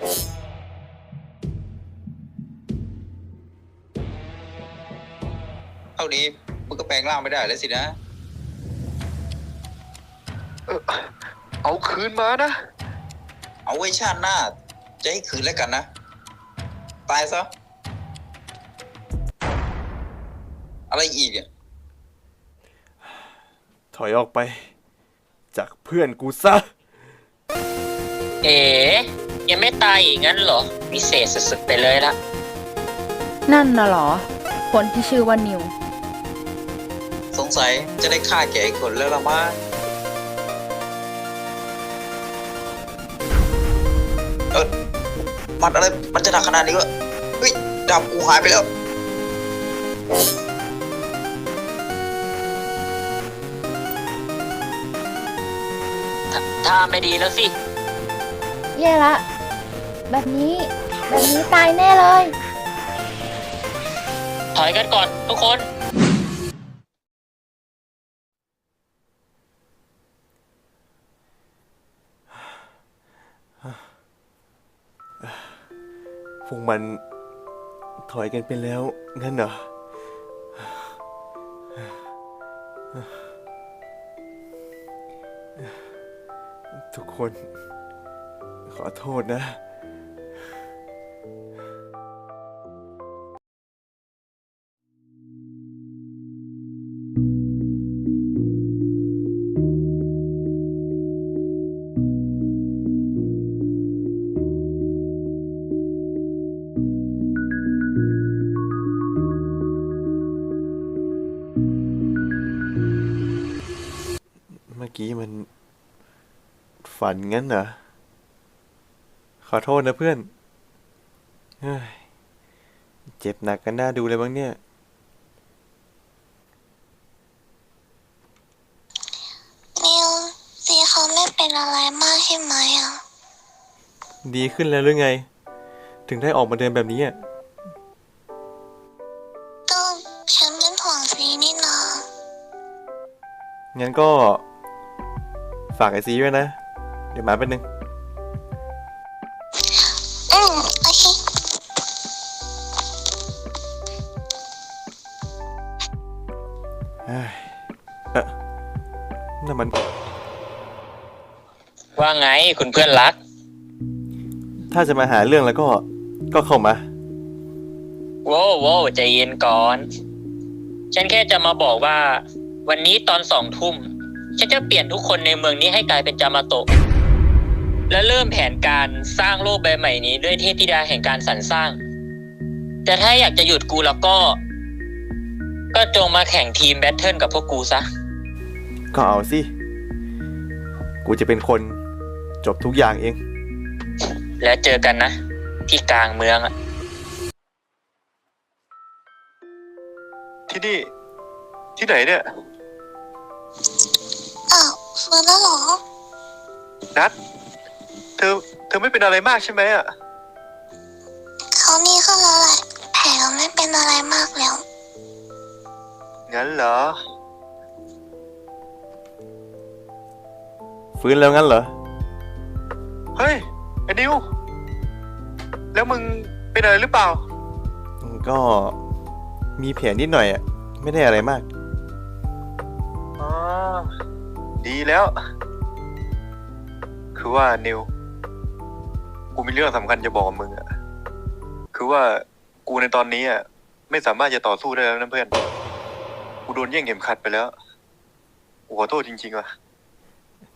เท่านี้มึงก็แปลงร่างไม่ได้แล้วสินะ เออเอาคืนมานะ เอาไว้ชาติหน้า จะให้คืนแล้วกันนะ ตายซะ อะไรอีกอะถอยออกไป จากเพื่อนกูซะ เอ๋ ยังไม่ตายอีกงั้นเหรอพิเศษสุดๆไปเลยละนั่นน่ะเหรอ คนที่ชื่อว่านิว สงสัยจะได้ฆ่าแกอีกคนแล้วละมั้งเออมันอะไรมันจะหนักขนาดนี้วะเฮ้ยดาบกูหายไปแล้วถ้าถ้าไม่ดีแล้วสิ แย่ละ แบบนี้ แบบนี้ตายแน่เลย ถอยกันก่อนทุกคน พวกมันถอยกันไปแล้วงั้นเหรอ ทุกคนขอโทษนะ อกี้มัน ฝันงั้นเหรอ ขอโทษนะเพื่อน เฮ้ย เจ็บหนักกันหน้าดูเลยบ้างเนี่ย นิวซีเขาไม่เป็นอะไรมากใช่ไหมอะ ดีขึ้นแล้วหรือไง ถึงได้ออกมาเดินแบบนี้อะ ก็ฉันเป็นห่วงซีนี่นางั้นก็ ฝากไอซีไว้นะ เดี๋ยวมาแป๊บนึง อืมโอเคเฮ้ยเอ๊ะนั่นมัน ว่าไงคุณเพื่อนรัก ถ้าจะมาหาเรื่องแล้วก็ ก็เข้ามา โว้วโว้วใจเย็นก่อน ฉันแค่จะมาบอกว่า วันนี้ตอนสองทุ่ม ฉันจะเปลี่ยนทุกคนในเมืองนี้ให้กลายเป็นจามาโตะ และเริ่มแผนการสร้างโลกใบใหม่นี้ด้วยเทพธิดาแห่งการสรรสร้าง แต่ถ้าอยากจะหยุดกูแล้วก็ ก็จงมาแข่งทีมแบทเทิลกับพวกกูซะ ก็เอาสิ กูจะเป็นคนจบทุกอย่างเอง แล้วเจอกันนะ ที่กลางเมืองอะที่นี่ ที่ไหนเนี่ยอ้าว ฟื้นแล้วเหรอ นัดเธอ เธอไม่เป็นอะไรมากใช่ไหมอะ เขานี่ก็แล้วแหละแผลเราไม่เป็นอะไรมากแล้ว งั้นเหรอ ฟื้นแล้วงั้นเหรอ เฮ้ย ไอ้นิว แล้วมึงเป็นอะไรหรือเปล่า ก็มีแผลนิดหน่อยอะ ไม่ได้อะไรมาก อ๋อ ดีแล้ว คือว่านิว กูมีเรื่องสำคัญจะบอกกับมึงอะคือว่ากูในตอนนี้อะไม่สามารถจะต่อสู้ได้แล้วนะเพื่อน กูโดนแย่งเข็มขัดไปแล้วกูขอโทษจริงๆว่ะ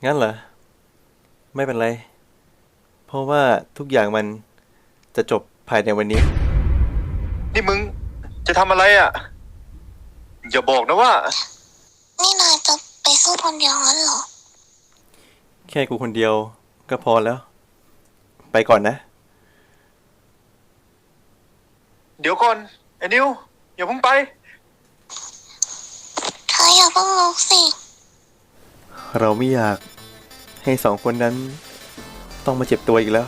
งั้นเหรอ ไม่เป็นไร เพราะว่าทุกอย่างมันจะจบภายในวันนี้ นี่มึงจะทำอะไรอะอย่าบอกนะว่า นี่นาย จะไปสู้คนเดียวงั้นเหรอ แค่กูคนเดียวก็พอแล้ว ไปก่อนนะ เดี๋ยวก่อนไอ้นิวอย่าเพิ่งไป เธออย่าเพิ่งลุกสิ เราไม่อยากให้สองคนนั้นต้องมาเจ็บตัวอีกแล้ว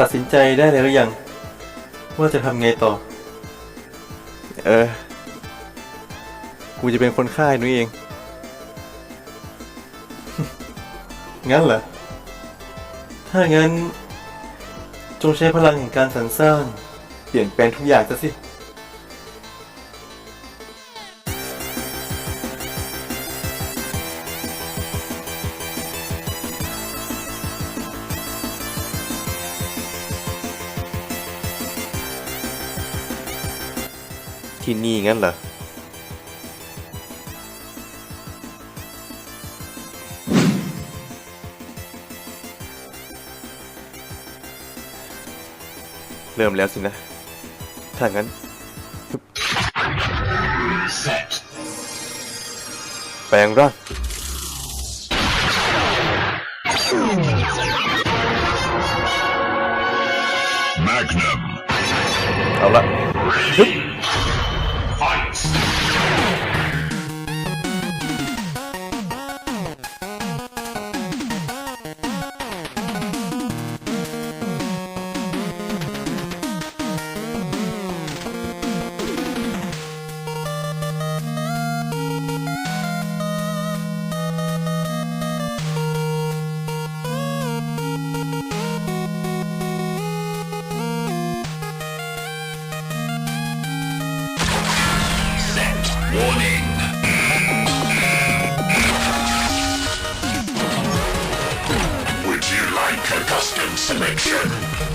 ตัดสินใจได้เลยหรือยัง ว่าจะทำไงต่อ เออ กูจะเป็นคนฆ่าไอ้นุ้ยเอง งั้นเหรอ ถ้างั้น จงใช้พลังแห่งการสรรสร้าง เปลี่ยนแปลงทุกอย่างซะสิ ที่นี่งั้นเหรอ เริ่มแล้วสินะ ถ้างั้น แปลงร่าง Magnum. เอาละ Would you like a custom selection?